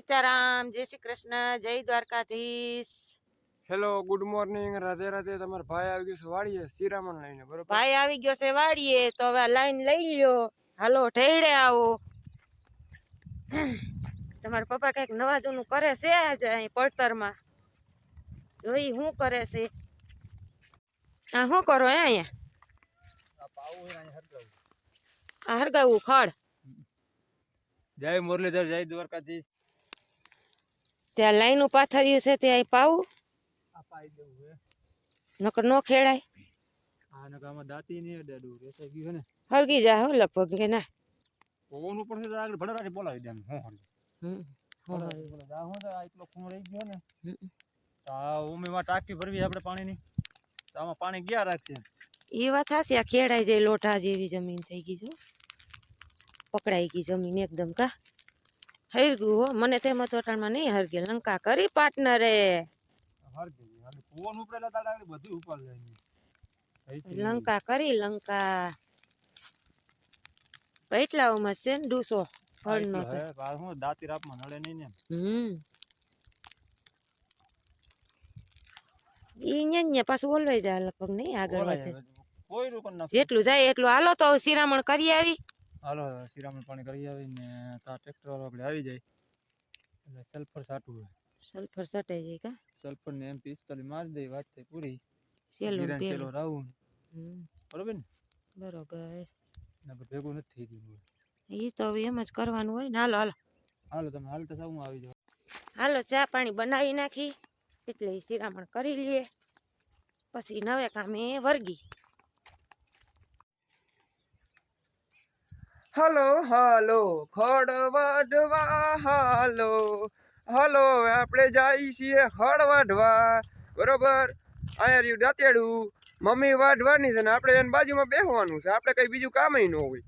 સીતારામ જય શ્રી કૃષ્ણ જય Dwarkadhish. Hello good morning Radhe Radhe તમારો ભાઈ આવી ગયો છે વાડીએ શ્રીરામણ લઈને બરોબર? ભાઈ આવી ગયો છે વાડીએ તો હવે લાઈન લઈ લ્યો. હાલો ઢેડે આવો. તમારા પપ્પા કંઈક નવા જૂનું કરે છે આજે અહીં પડતરમાં? જોઈ શું કરે છે? આ શું કરો હે અહીંયા? આ હરગાવું ખડ. જય મુરલીધર જય દ્વારકાધીશ. ત્યાં લાઈનું પાથર્યું છે ત્યાં અહીં પાવું અપાઈ દેવું હે નકર નો ખેડાય. આ નકામાં દાતી નહીં અડાડું રેસાઈ ગયું છે ને. હરગી જાય હો લગભગ કે ના. પવન ઉપર છે તો આગળ ભડરાથી બોલાવી દે હું હરી હમ. ભડરાથી બોલાવી દે. આ હું તો આ એટલો ખૂણો રહી ગયો ને. હમ. તો આ ઉમીમાં ટાંકી ભરવી આપણે પાણીની. તો આમાં પાણી ગયા રાખશે? એ વાત હાસી આ ખેડાઈ જાય લોટા જેવી જમીન થઈ ગઈ જો પકડાઈ ગઈ જમીન એકદમ કા. હરગ્યું હો. મને તેમ ચોટાણમાં નહીં હરગે લંકા કરી પાર્ટનરે લંકા કરી લંકા. પેટલાઓમાં છે ને ડૂસો તો. નડે નહીં ને હમ. ઈ ન્યા પાછું ઓલવાઈ જાય લગભગ નહીં આગળ વધે. જેટલું જાય એટલું. હાલો તો શિરામણ કરી આવી. હાલો શિરામણ પાણી કરી આવીને તા ટ્રેક્ટર વાળો આપણે આવી જાય. એટલે સલ્ફર સાટવું હોય સલ્ફર સાટાઈ જાય કા? સલ્ફર ને એમ પિસ્તાલી મારી દઈ વાત થઈ પૂરી. સેલું સેલો રાવું બરોબર ને? બરોબર. ના ભેગું નથી થઈ ગયું એ તો હવે એમ જ કરવાનું હોય ને. હાલો હાલો. હાલો તમે હાલ તો હું આવી જાઓ. હાલો ચા પાણી બનાવી નાખી. એટલે શિરામણ કરી લઈએ પછી નવે કામે વર્ગી. હાલો હાલો ખડવાડવા હાલો. હાલો આપણે જઈએ છીએ ખડવાડવા બરોબર? અહીંયા રહ્યું દાંતેડું. મમ્મી વાઢવાની છે ને આપણે એની બાજુમાં બેસવાનું છે. આપણે કંઈ બીજું કામય ન હોય.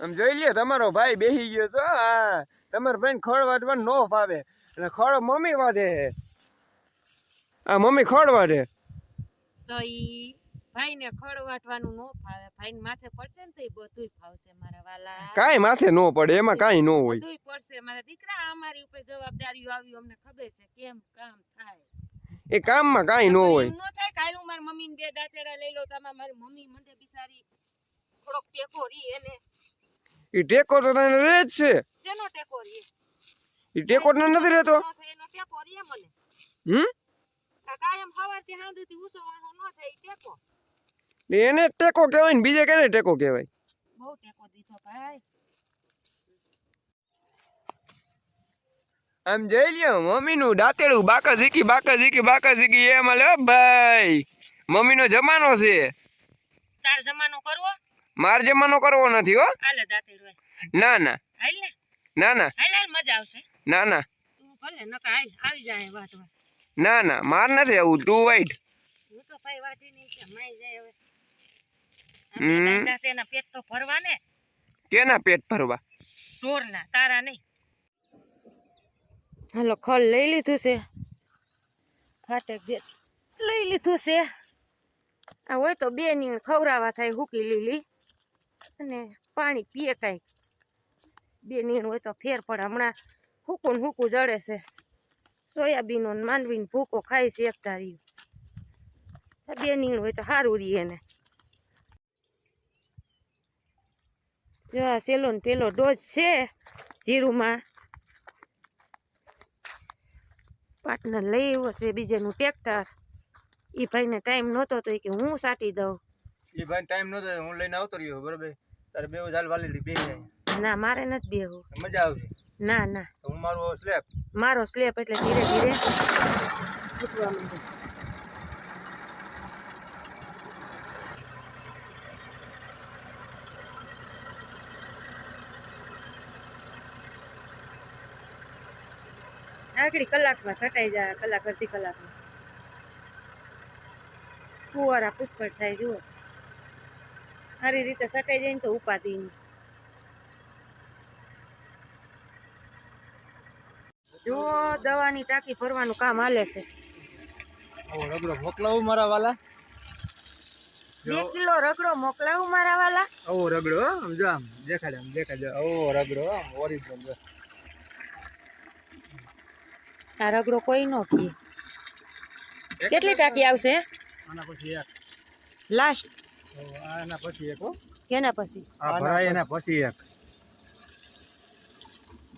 આમ જોઈ લ્યો તમારો ભાઈ બેસી ગયો છો? હા. તમારો ભાઈ ખડ વાઢવાનું ન ફાવે. અને ખડ મમ્મી વાઢે. આ મમ્મી ખડ વાઢે. ભાઈને ખડ વાટવાનું નો ફાવે ભાઈને માથે પડશે ને તો ઈ બધુંય ફાવશે મારા વાલા. કાઈ માથે નો પડે એમાં કાંઈ નો હોય. બધું પડશે. મારા દીકરા અમારી ઉપર જવાબદારીઓ આવી અમને ખબર છે કેમ કામ થાય. એ કામમાં કાંઈ નો હોય. નો થાય કાલ હું મારી મમ્મીને બે દાંતેડા લઈ લો તમે મારી મમ્મી મને બિચારી થોડોક ટેકો રી એને. એ ટેકો તો તને રહે જ છે. એનો ટેકો રી? એ ટેકો તને નથી રહેતો? એનો ટેકો રી મને? હમ? કાયમ સવારથી સાંજ સુધી ઊંચો વાંહો ન થાય ટેકો. ને એને ટેકો કહેવાય ને બીજે કેને ટેકો કહેવાય? બહુ ટેકો દીધો ભાઈ. આમ જઈ લ્યો મમ્મીનું દાંતેડું બાકા ઝીકી બાકા ઝીકી બાકા ઝીકી એમ લે ભાઈ. મમ્મીનો જમાનો છે. તાર જમાનો કરવો? માર જમાનો કરવો નથી હો. હાલે દાંતેડું ના ના. હાલ ને. ના ના. હાલ હાલ મજા આવશે. ના ના. તું ભલે નકા હાલ આવી જાય વાત ના ના. માર નથી આવું ટુ વાઈટ. હું તો ભાઈ વાટી નહીં કે માઈ જાય હવે. એના પેટ તો ભરવા ને કેના પેટ ભરવા? ઢોરના તારા નહીં. હાલો ખલ લઈ લીધું છે. ફાટક લઈ લીધું છે. આ હોય તો બે ની ખવરાવા થાય હુકી લીલી. અને પાણી પીએ કાંઈક બે નીણ હોય તો ફેર પડે. હમણાં હુકું હુકું જડે છે. સોયાબીનો ને માંડવીનો ભૂકો ખાય છે એક તારી બે નીણ હોય તો સારું રહીએ એને. જો આ સેલો પેલો ડોઝ છે જીરુમાં. પાર્ટનર લઈ આવ્યો છે બીજાનું ટ્રેક્ટર. એ ભાઈને ટાઈમ નહોતો તો એ કે હું સાટી દઉં. એ ભાઈ ટાઈમ નહોતો હું લઈને આવતો રહ્યો બરોબર? તારે બેવ હાલ વાલી બે ના મારે નથી બેવું મજા આવશે. ના ના. હું મારું સ્લેબ મારો સ્લેપ એટલે ધીરે ધીરે. માંડે કલાકમાં સટાઈ જાય કલાક અડધી કલાકમાં. ફુવારા પુષ્કળ થાય જુઓ. સારી રીતે સટાઈ જાય ને તો ઉપાધિ જો દવાની ટાંકી ભરવાનું કામ હાલે છે. રગડો મોકલાવું મારા વાલા. બે કિલો રગડો મોકલાવું મારા વાલા. ઓ રગડો આમ જો આમ દેખાડે આમ દેખાડે. ઓ રગડો ઓરિજિનલ. આ રગડો કોઈ નો પીએ. કેટલી ટાંકી આવશે? આના પછી એક. લાસ્ટ. આના પછી એક કેના પછી. આ ભરાય એના પછી એક.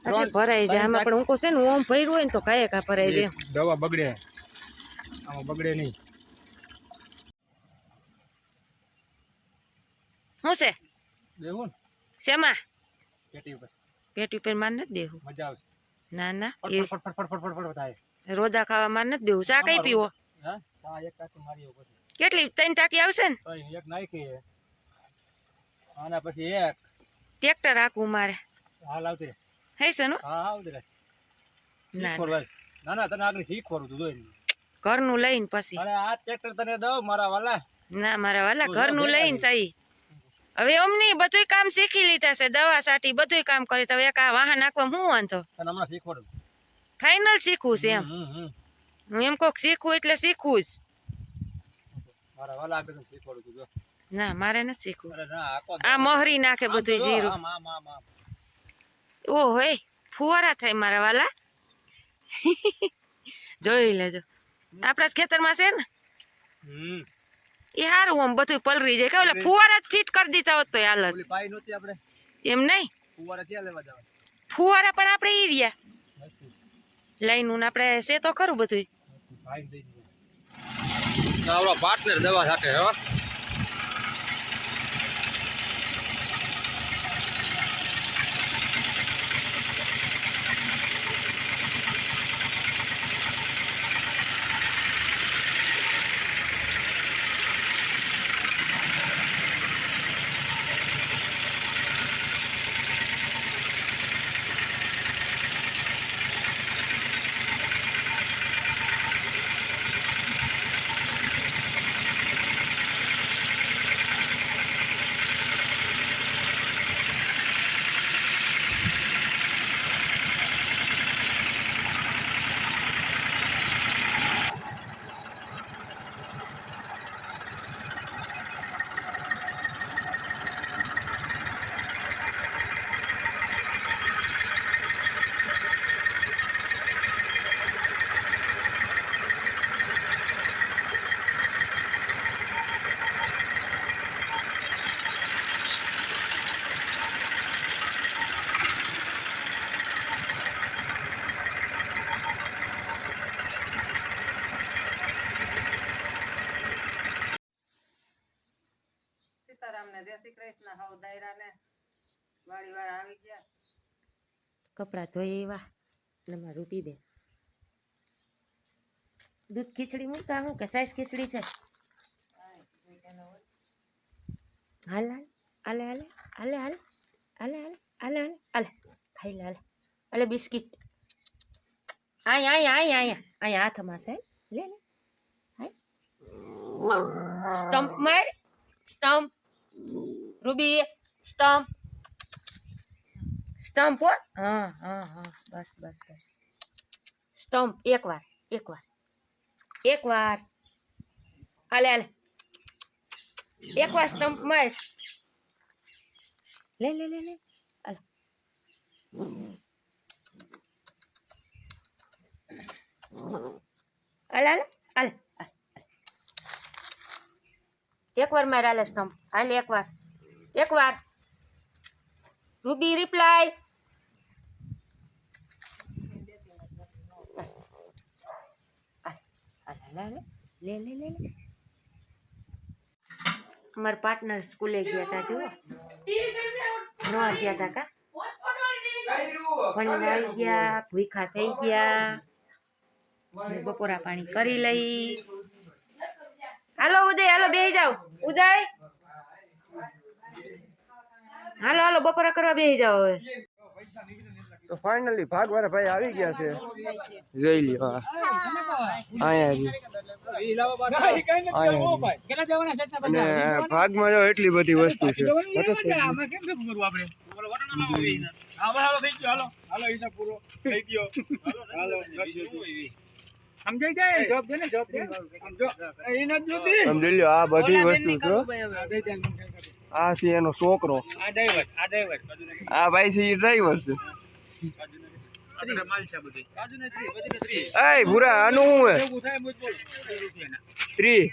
આટલી ભરાઈ જાય આમાં પણ હું કહું છે ને ઓમ ભર્યું હોય ને તો કાંઈ કા ભરાઈ જાય દવા બગડે. આમાં બગડે નહીં. શું છે? શેમાં? પેટી ઉપર. પેટ ઉપર માર નથી દેવું મજા આવશે. ના ના. એ રોદા ખાવા માર નથી બેવું ચા કઈ પીવો? કેટલી? ત્રણ ટાંકી આવશે ને? એક નાખી આના પછી એક. ટ્રેક્ટર રાખવું મારે. હાલ આવતી હે છે હા આવતી ના ના. ના તને આગળ શીખવાડું તું જોઈ ઘરનું લઈને પછી. અરે આ ટ્રેક્ટર તને દઉં મારા વાલા. ના મારા વાલા ઘર ઘરનું લઈ લઈને તઈ. હવે અમને બધુંય કામ શીખી લીધા છે દવા સાટી બધુંય કામ કરી. તો હવે એક આ વાહન નાખવા હું વાંધો? ફાઇનલ શીખવું છે એમ. હું એમ કોક શીખવું એટલે શીખવું જ. ના મારે નથી શીખવું. આ મોહરી નાખે બધું જીરું. આમ આમ આમ આમ. ઓ હોય ફુવારા થાય મારા વાલા. જોઈ લેજો. આપણા ખેતરમાં છે ને? હમ. એ સારું આમ બધું પલરી જાય. કે ફુવારા જ ફિટ કરી દીધા હોત તો હાલત એમ નહીં? ફુવારા પણ આપણે ઈ રહ્યા. નથી. લાઈન આપણે છે તો ખરું બધું પાર્ટનર દવા સાથે દાયરાને વાળી વાર આવી ગયા કપડાં ધોઈ એવા એટલે મારું રૂપી બેન દૂધ ખીચડી મૂકતા હું કે સાઈઝ ખીચડી છે હાલ હાલ હાલે હાલે હાલે હાલે હાલે હાલે હાલે હાલે હાલે ખાઈ લે હાલે હાલે બિસ્કિટ અહીંયા અહીંયા અહીંયા અહીંયા અહીંયા હાથમાં છે લે લે હાય સ્ટમ્પ માર સ્ટમ્પ રૂબી સ્ટમ્પ. સ્ટમ્પ હો હા હા હા. બસ બસ બસ. સ્ટમ્પ એકવાર એકવાર એકવાર હાલે હાલે. એકવાર સ્ટમ્પ માર. લે લે લે લે. હાલ. આલે હાલે. હાલે હાલે. એકવાર માર હાલે સ્ટમ્પ. હાલે એકવાર એકવાર. રૂબી રિપ્લાય લે અમારા પાર્ટનર સ્કૂલે ગયા હતા જુઓ. નવા ગયા હતા કા? ભણીને આવી ગયા, ભૂખા થઈ ગયા. બપોરા પાણી કરી લઈ. હાલો, ઉદય, હાલો, બેહી જાવ ઉદય. હાલો હાલો બપોરા કરવા બેહી જાવ હવે. તો ફાઇનલી ભાગવારા ભાઈ આવી ગયા છે. જોઈ લ્યો આ. અહીંયા. ભાગમાં જો એટલી બધી વસ્તુ છે. સમજી. લ્યો આ બધી વસ્તુ છે આ છે એનો છોકરો. આ ડ્રાઈવર આ ડ્રાઈવર આ ભાઈ છે એ ડ્રાઈવર છે. એય ભૂરા આનું હે ત્રી.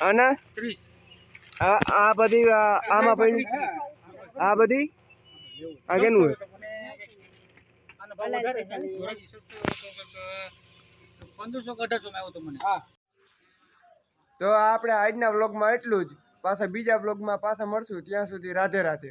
આના? આ આ બધી આમાં પડી? આ બધી? આ કેનું હે. તો આપણે આજના વ્લોગમાં એટલું જ. પાછા બીજા બ્લોગમાં પાછા મળશું. ત્યાં સુધી રાધે રાધે.